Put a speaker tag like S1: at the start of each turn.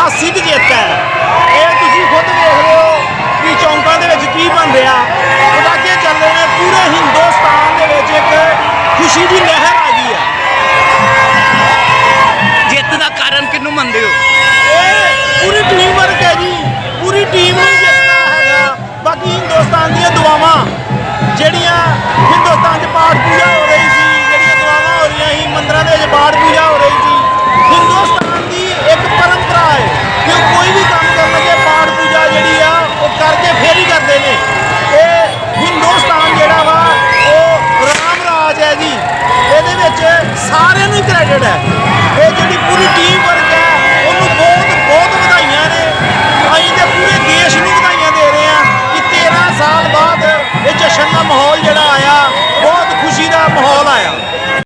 S1: ਹਾਸੀ ਦੀ ਜਿੱਤ ਹੈ। ਇਹ ਤੁਸੀਂ ਖੁਦ ਵੇਖ ਰਹੇ ਹੋ।